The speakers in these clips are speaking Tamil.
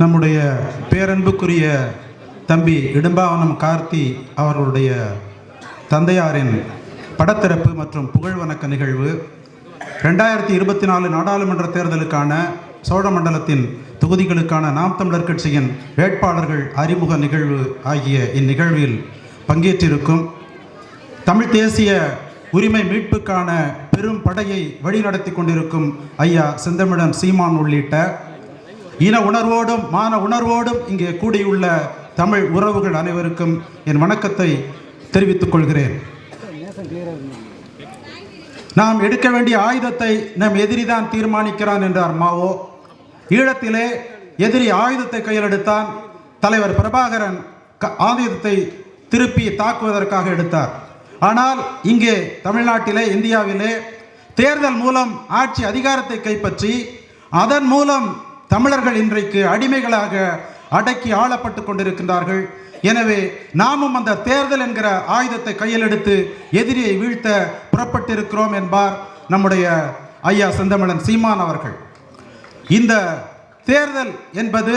நம்முடைய பேரன்புக்குரிய தம்பி இடும்பாவனம் கார்த்தி அவர்களுடைய தந்தையாரின் படத்திறப்பு மற்றும் புகழ் வணக்க நிகழ்வு. ரெண்டாயிரத்தி இருபத்தி நாலு நாடாளுமன்ற தேர்தலுக்கான சோழமண்டலத்தின் தொகுதிகளுக்கான நாம் தமிழர் கட்சியின் வேட்பாளர்கள் அறிமுக நிகழ்வு ஆகிய இந்நிகழ்வில் பங்கேற்றிருக்கும். தமிழ் தேசிய உரிமை மீட்புக்கான பெரும் படையை வழிநடத்தி கொண்டிருக்கும் ஐயா செந்தமிழன் சீமான் உள்ளிட்ட இன உணர்வோடும் மான உணர்வோடும் இங்கே கூடியுள்ள தமிழ் உறவுகள் அனைவருக்கும் என் வணக்கத்தை தெரிவித்துக் கொள்கிறேன். நாம் எடுக்க வேண்டிய ஆயுதத்தை நம் எதிரிதான் தீர்மானிக்கிறான் என்றார் மாவோ. ஈழத்திலே எதிரி ஆயுதத்தை கையில் எடுத்தான் தலைவர் பிரபாகரன் க- ஆயுதத்தை திருப்பி தாக்குவதற்காக எடுத்தார். ஆனால் இங்கே தமிழ்நாட்டிலே இந்தியாவிலே தேர்தல் மூலம் ஆட்சி அதிகாரத்தை கைப்பற்றி அதன் மூலம் தமிழர்கள் இன்றைக்கு அடிமைகளாக அடக்கி ஆளப்பட்டு கொண்டிருக்கின்றார்கள். எனவே நாமும் அந்த தேர்தல் என்கிற ஆயுதத்தை கையில் எடுத்து எதிரியை வீழ்த்த புறப்பட்டிருக்கிறோம் என்பார் நம்முடைய ஐயா செந்தமிழன் சீமான் அவர்கள். இந்த தேர்தல் என்பது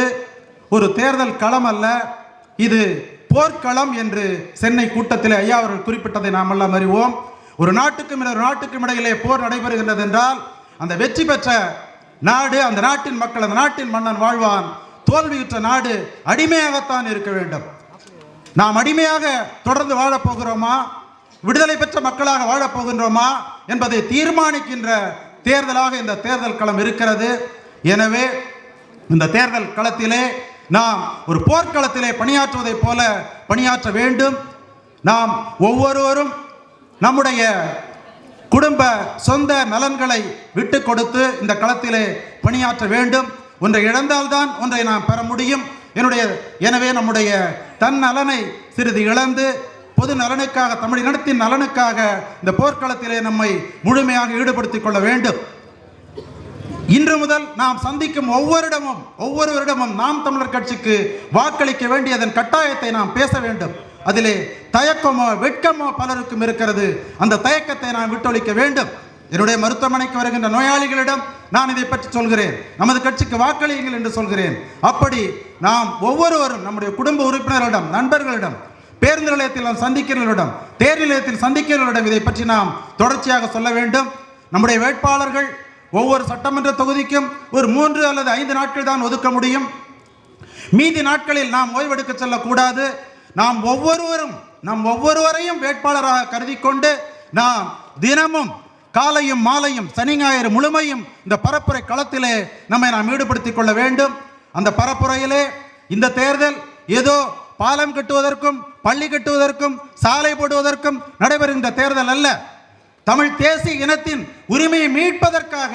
ஒரு தேர்தல் களம் அல்ல இது போர்க்களம் என்று சென்னை கூட்டத்தில் ஐயா அவர்கள் குறிப்பிட்டதை நாம் எல்லாம் அறிவோம். ஒரு நாட்டுக்கும் இன்னொரு நாட்டுக்கும் இடையிலே போர் நடைபெறுகின்றது என்றால் அந்த வெற்றி பெற்ற நாடு அந்த நாட்டின் மக்கள் அந்த நாட்டின் மன்னன் வாழ்வான். தோல்வியுற்ற நாடு அடிமையாகத்தான் இருக்க வேண்டும். நாம் அடிமையாக தொடர்ந்து வாழப்போகிறோமா விடுதலை பெற்ற மக்களாக வாழப்போகின்றோமா என்பதை தீர்மானிக்கின்ற தேர்தலாக இந்த தேர்தல் களம் இருக்கிறது. எனவே இந்த தேர்தல் களத்திலே நாம் ஒரு போர்க்களத்திலே பணியாற்றுவதைப் போல பணியாற்ற வேண்டும். நாம் ஒவ்வொருவரும் நம்முடைய குடும்ப சொந்த நலன்களை விட்டு கொடுத்து இந்த களத்திலே பணியாற்ற வேண்டும். ஒன்றை இழந்தால்தான் ஒன்றை நாம் பெற முடியும். என்னுடைய எனவே நம்முடைய தன் நலனை சிறிது இழந்து பொது நலனுக்காக தமிழினத்தின் நலனுக்காக இந்த போர்க்களத்திலே நம்மை முழுமையாக ஈடுபடுத்திக் கொள்ள வேண்டும். இன்று முதல் நாம் சந்திக்கும் ஒவ்வொருடமும் ஒவ்வொருவரிடமும் நாம் தமிழர் கட்சிக்கு வாக்களிக்க வேண்டியதன் கட்டாயத்தை நாம் பேச வேண்டும். அதிலே தயக்கமோ வெட்கமோ பலருக்கும் இருக்கிறது. அந்த தயக்கத்தை நான் விட்டொழிக்க வேண்டும். என்னுடைய மருத்துவமனைக்கு வருகின்ற நோயாளிகளிடம் நான் இதை பற்றி சொல்கிறேன். நமது கட்சிக்கு வாக்களியுங்கள் என்று சொல்கிறேன். அப்படி நாம் ஒவ்வொருவரும் நம்முடைய குடும்ப உறுப்பினர்களிடம் நண்பர்களிடம் பேருந்து நிலையத்தில் நாம் சந்திக்கிறவர்களிடம் தேர் நிலையத்தில் சந்திக்கிறவர்களிடம் இதை பற்றி நாம் தொடர்ச்சியாக சொல்ல வேண்டும். நம்முடைய வேட்பாளர்கள் ஒவ்வொரு சட்டமன்ற தொகுதிக்கும் ஒரு மூன்று அல்லது ஐந்து நாட்கள் தான் ஒதுக்க முடியும். மீதி நாட்களில் நாம் ஓய்வெடுக்க செல்லக்கூடாது. நாம் ஒவ்வொருவரும் நம் ஒவ்வொருவரையும் வேட்பாளராக கருதி கொண்டு நாம் தினமும் காலையும் மாலையும் சனி ஞாயிறு முழுமையும் இந்த பரப்புரை களத்திலே நம்மை நாம் ஈடுபடுத்திக் கொள்ள வேண்டும். அந்த பரப்புரையிலே இந்த தேர்தல் ஏதோ பாலம் கட்டுவதற்கும் பள்ளி கட்டுவதற்கும் சாலை போடுவதற்கும் நடைபெறுகின்ற தேர்தல் அல்ல. தமிழ் தேசிய இனத்தின் உரிமையை மீட்பதற்காக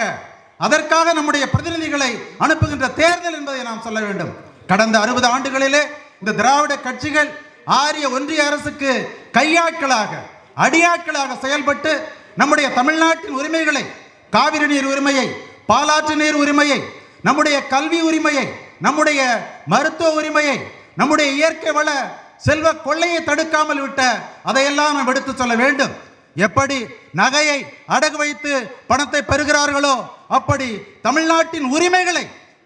அதற்காக நம்முடைய பிரதிநிதிகளை அனுப்புகின்ற தேர்தல் என்பதை நாம் சொல்ல வேண்டும். கடந்த அறுபது ஆண்டுகளிலே இந்த திராவிட கட்சிகள் ஆரிய ஒன்றிய அரசுக்கு கையாட்களாக அடியாட்களாக செயல்பட்டு நம்முடைய தமிழ்நாட்டின் உரிமைகளை காவிரி நீர் உரிமையை பாலாற்று நீர் உரிமையை நம்முடைய கல்வி உரிமையை நம்முடைய மருத்துவ உரிமையை நம்முடைய இயற்கை வள செல்வ கொள்ளையை தடுக்காமல் விட்ட அதையெல்லாம் நாம் எடுத்து சொல்ல வேண்டும். எப்படி நகையை அடகு வைத்து பணத்தை பெறுகிறார்களோ அப்படி தமிழ்நாட்டின் உரிமைகளை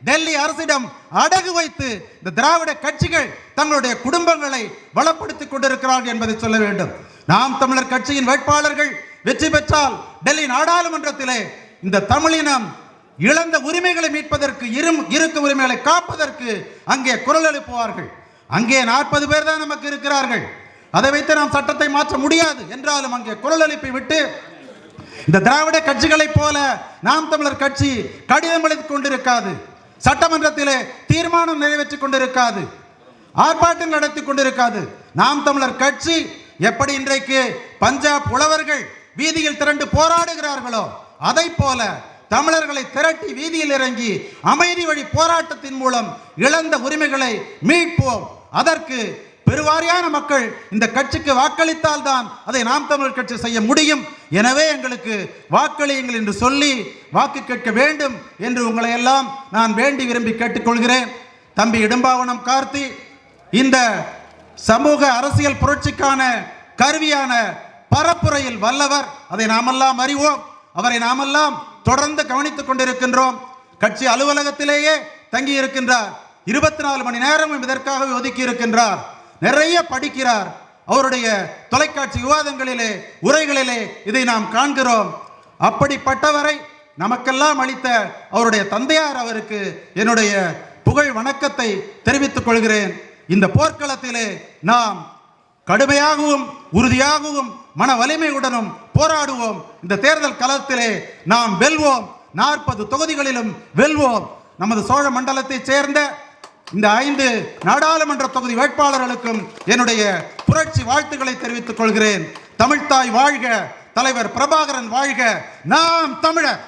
டெல்லி அரசிடம் அடகு வைத்து இந்த திராவிட கட்சிகள் தங்களுடைய குடும்பங்களை வளப்படுத்திக் கொண்டிருக்கிறார்கள் என்பதை சொல்ல வேண்டும். நாம் தமிழர் கட்சியின் வேட்பாளர்கள் வெற்றி பெற்றால் டெல்லி நாடாளுமன்றத்திலே இந்த தமிழினம் இழந்த உரிமைகளை மீட்பதற்கு இரும் இருக்கும் உரிமைகளை காப்பதற்கு அங்கே குரல் எழுப்புவார்கள். அங்கே நாற்பது பேர் தான் நமக்கு இருக்கிறார்கள். அதை வைத்து நாம் சட்டத்தை மாற்ற முடியாது. என்றாலும் அங்கே குரல் எழுப்பி விட்டு இந்த திராவிட கட்சிகளைப் போல நாம் தமிழர் கட்சி கடிதம் எழுதிக் கொண்டிருக்காது. சட்டமன்றத்திலே தீர்மானம் நிறைவேற்றிக் கொண்டிருக்காது. ஆர்ப்பாட்டம் நடத்தி கொண்டிருக்காது. நாம் தமிழர் கட்சி எப்படி இன்றைக்கு பஞ்சாப் உழவர்கள் வீதியில் திரண்டு போராடுகிறார்களோ அதை போல தமிழர்களை திரட்டி வீதியில் இறங்கி அமைதி வழி போராட்டத்தின் மூலம் இழந்த உரிமைகளை மீட்போம். அதற்கு பெருவாரியான மக்கள் இந்த கட்சிக்கு வாக்களித்தால் தான் அதை நாம் தமிழர் கட்சி செய்ய முடியும். எனவே எங்களுக்கு வாக்களியுங்கள் என்று சொல்லி வாக்கு கேட்க வேண்டும் என்று உங்களை எல்லாம் நான் வேண்டி விரும்பி கேட்டுக்கொள்கிறேன். தம்பி இடும்பாவனம் கார்த்தி இந்த சமூக அரசியல் புரட்சிக்கான கருவியான பரப்புரையில் வல்லவர். அதை நாமெல்லாம் அறிவோம். அவரை நாமெல்லாம் தொடர்ந்து கவனித்துக் கொண்டிருக்கின்றோம். கட்சி அலுவலகத்திலேயே தங்கி இருக்கின்றார் இருபத்தி நாலு மணி நேரமும் இதற்காகவே ஒதுக்கி இருக்கின்றார் நிறைய படிக்கிறார். அவருடைய தொலைக்காட்சி விவாதங்களிலே உரைகளிலே இதை நாம் காண்கிறோம். அப்படிப்பட்டவரை நமக்கெல்லாம் அளித்த அவருடைய தந்தையார் அவருக்கு என்னுடைய புகழ் வணக்கத்தை தெரிவித்துக் கொள்கிறேன். இந்த போர்க்களத்திலே நாம் கடுமையாகவும் உறுதியாகவும் மன வலிமையுடனும் போராடுவோம். இந்த தேர்தல் களத்திலே நாம் வெல்வோம். நாற்பது தொகுதிகளிலும் வெல்வோம். நமது சோழ மண்டலத்தைச் சேர்ந்த இந்த ஐந்து நாடாளுமன்ற தொகுதி வேட்பாளர்களுக்கும் என்னுடைய புரட்சி வாழ்த்துக்களை தெரிவித்துக் கொள்கிறேன். தமிழ்தாய் வாழ்க தலைவர் பிரபாகரன் வாழ்க நாம் தமிழர்.